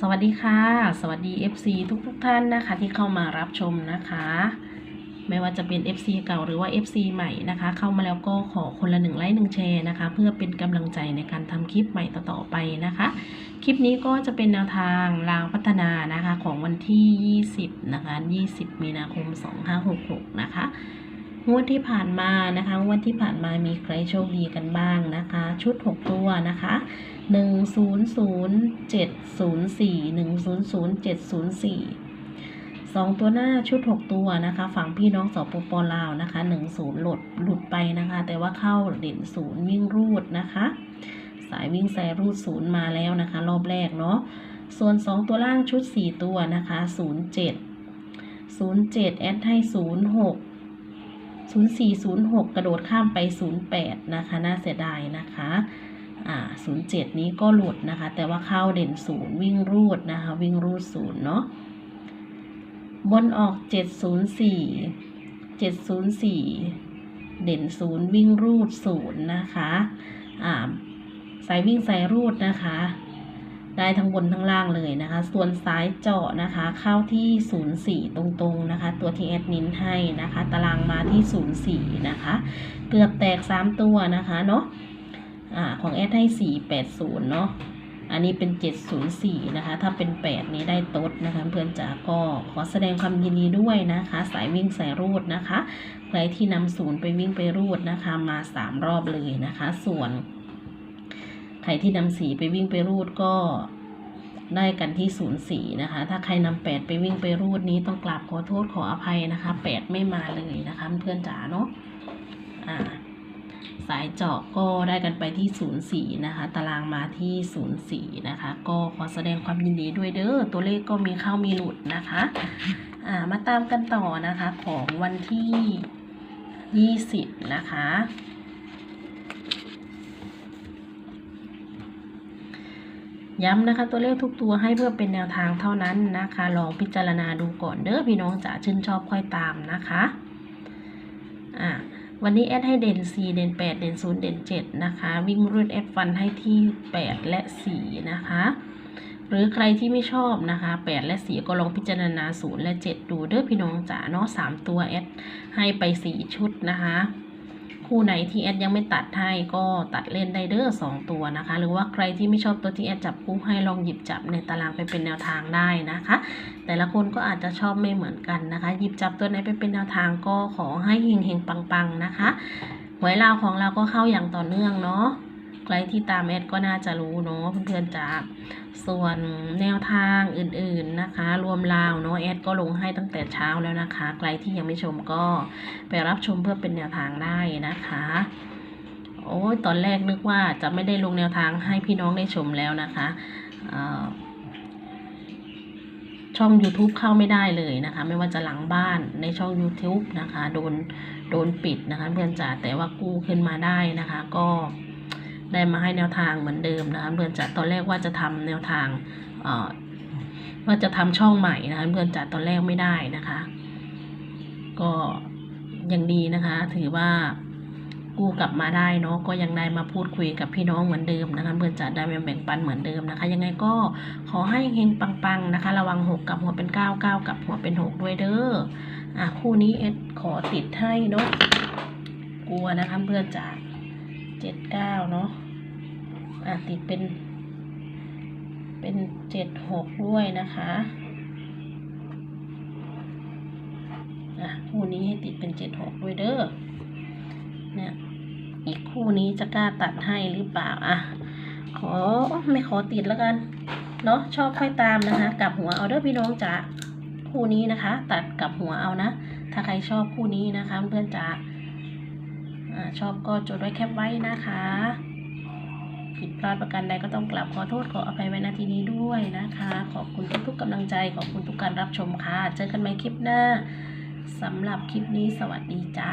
สวัสดีค่ะ สวัสดี FC ทุกทุกๆท่านนะคะ ที่เข้ามารับชมนะคะ ไม่ว่าจะเป็น FC เก่าหรือว่า FC ใหม่นะคะ เข้ามาแล้วก็ขอคนละหนึ่งไลค์หนึ่งแชร์นะคะ เพื่อเป็นกำลังใจในการทำคลิปใหม่ต่อๆไปนะคะ คลิปนี้ก็จะเป็นแนวทางรางพัฒนานะคะของวันที่ 20 นะคะ 20 มีนาคม 2566 นะคะ งวดที่ผ่านมานะคะงวดที่ผ่านมามีใครโชคดีกันบ้างนะคะ ชุด 6 ตัวนะคะ1 0 0 7 0 4 1 0 0 7 0 4สองตัวหน้าชุด 6 ตัวนะคะ ฝั่งพี่น้องสปปลาวนะคะ 1 0 หลุดหลุดไปนะคะ แต่ว่าเข้าเด่นศูนย์วิ่งรูดนะคะ สายวิ่งแซรูดศูนย์มาแล้วนะคะ รอบแรกเนาะส่วน 2 ตัวล่างชุด 4 ตัวนะคะ 07 07 แอดให้ 06 0406 กระโดดข้ามไป 08 นะคะ น่าเสียดายนะคะอ่า07 นี้ก็หลุดนะคะ แต่ว่าเข้าเด่นศูนย์วิ่งรูดนะคะ วิ่งรูดศูนย์เนาะบนออก 704 704 เด่นศูนย์วิ่งรูดศูนย์นะคะอ่าสายวิ่งสายรูดนะคะ ได้ทั้งบนทั้งล่างเลยนะคะ ส่วนสายเจาะนะคะ เข้าที่ 04 ตรงๆนะคะ ตัวที่แอดนินให้นะคะ ตารางมาที่ 04 นะคะ เกือบแตก 3 ตัวนะคะเนาะอ่าของแอดให้ 480 เนาะอันนี้เป็น 704 นะคะ ถ้าเป็น 8 นี้ได้ตดนะคะ เพื่อนจ๋าก็ขอแสดงความยินดีด้วยนะคะ สายวิ่งสายรูดนะคะ ใครที่นำศูนย์ไปวิ่งไปรูดนะคะ มา 3 รอบเลยนะคะ ส่วน ใครที่นำสีไปวิ่งไปรูดก็ได้กันที่ศูนย์สี่นะคะ ถ้าใครนำแปดไปวิ่งไปรูดนี้ต้องกราบขอโทษขออภัยนะคะแปดไม่มาเลยนะคะเพื่อนจ๋าเนาะอ่าสายเจาะก็ได้กันไปที่ศูนย์สี่นะคะ ตารางมาที่ศูนย์สี่นะคะ ก็ขอแสดงความยินดีด้วยเด้อ ตัวเลขก็มีเข้ามีหลุดนะคะ อ่า มาตามกันต่อนะคะของวันที่ยี่สิบนะคะ ย้ำนะคะตัวเลขทุกตัวให้เพื่อเป็นแนวทางเท่านั้นนะคะ ลองพิจารณาดูก่อนเด้อพี่น้องจ๋าชื่นชอบค่อยตามนะคะอ่าวันนี้แอดให้เด่น 4 เด่น 8 เด่น 0 เด่น 7 นะคะ วิ่งรูดแอดฟันให้ที่ 8 และ 4 นะคะ หรือใครที่ไม่ชอบนะคะ 8 และ 4 ก็ลองพิจารณา 0 และ 7 ดูเด้อพี่น้องจ๋าเนาะ3ตัวแอดให้ไป 4 ชุดนะคะ คู่ไหนที่แอดยังไม่ตัดให้ก็ตัดเล่นได้เด้อสองตัวนะคะ หรือว่าใครที่ไม่ชอบตัวที่แอดจับคู่ให้ลองหยิบจับในตารางไปเป็นแนวทางได้นะคะ แต่ละคนก็อาจจะชอบไม่เหมือนกันนะคะ หยิบจับตัวไหนไปเป็นแนวทางก็ขอให้เฮงเฮงปังๆนะคะหวยลาวของเราก็เข้าอย่างต่อเนื่องเนาะ ใครที่ตามแอดก็น่าจะรู้เนาะเพื่อนๆจ๋าส่วนแนวทางอื่นๆนะคะ รวมลาวเนาะแอดก็ลงให้ตั้งแต่เช้าแล้วนะคะ ใครที่ยังไม่ชมก็ไปรับชมเพื่อเป็นแนวทางได้นะคะโอ้ยตอนแรกนึกว่าจะไม่ได้ลงแนวทางให้พี่น้องได้ชมแล้วนะคะช่อง YouTube เข้าไม่ได้เลยนะคะ ไม่ว่าจะหลังบ้านในช่อง YouTube นะคะ โดนโดนปิดนะคะ เพื่อนจ๋าแต่ว่ากู้ขึ้นมาได้นะคะ ก็ ได้มาให้แนวทางเหมือนเดิมนะคะเพื่อนจ๋าตอนแรกว่าจะทำแนวทางว่าจะทำช่องใหม่นะคะเพื่อนจ๋าตอนแรกไม่ได้นะคะ ก็ยังดีนะคะ ถือว่ากู้กลับมาได้เนาะก็ยังได้มาพูดคุยกับพี่น้องเหมือนเดิมนะคะเพื่อนจะได้แบ่งปันเหมือนเดิมนะคะ ยังไงก็ขอให้เฮงปังๆนะคะ ระวังหกกับหัวเป็นเก้าเก้ากับหัวเป็นหกด้วยเด้ออะคู่นี้เอ็ดขอติดให้เนาะกลัวนะคะเพื่อนจะ เจ็ดเก้าเนาะอะติดเป็น เป็นเจ็ดหกด้วยนะคะอะคู่นี้ให้ติดเป็นเจ็ดหกด้วยเด้อเนี่ยอีกคู่นี้จะกล้าตัดให้หรือเปล่าอะขอไม่ขอติดแล้วกันเนาะชอบค่อยตามนะคะกลับหัวเอาเด้อพี่น้องจ๋าคู่นี้นะคะ ตัดกลับหัวเอานะ ถ้าใครชอบคู่นี้นะคะเพื่อนจ๋า อชอบก็จดไว้แคปไว้นะคะ ผิดพลาดประการใดก็ต้องกลับขอโทษขออภัยไว้ณที่นี้ด้วยนะคะ ขอบคุณทุกๆกำลังใจ ขอบคุณทุกการรับชมค่ะ เจอกันใหม่คลิปหน้าสำหรับคลิปนี้สวัสดีจ้า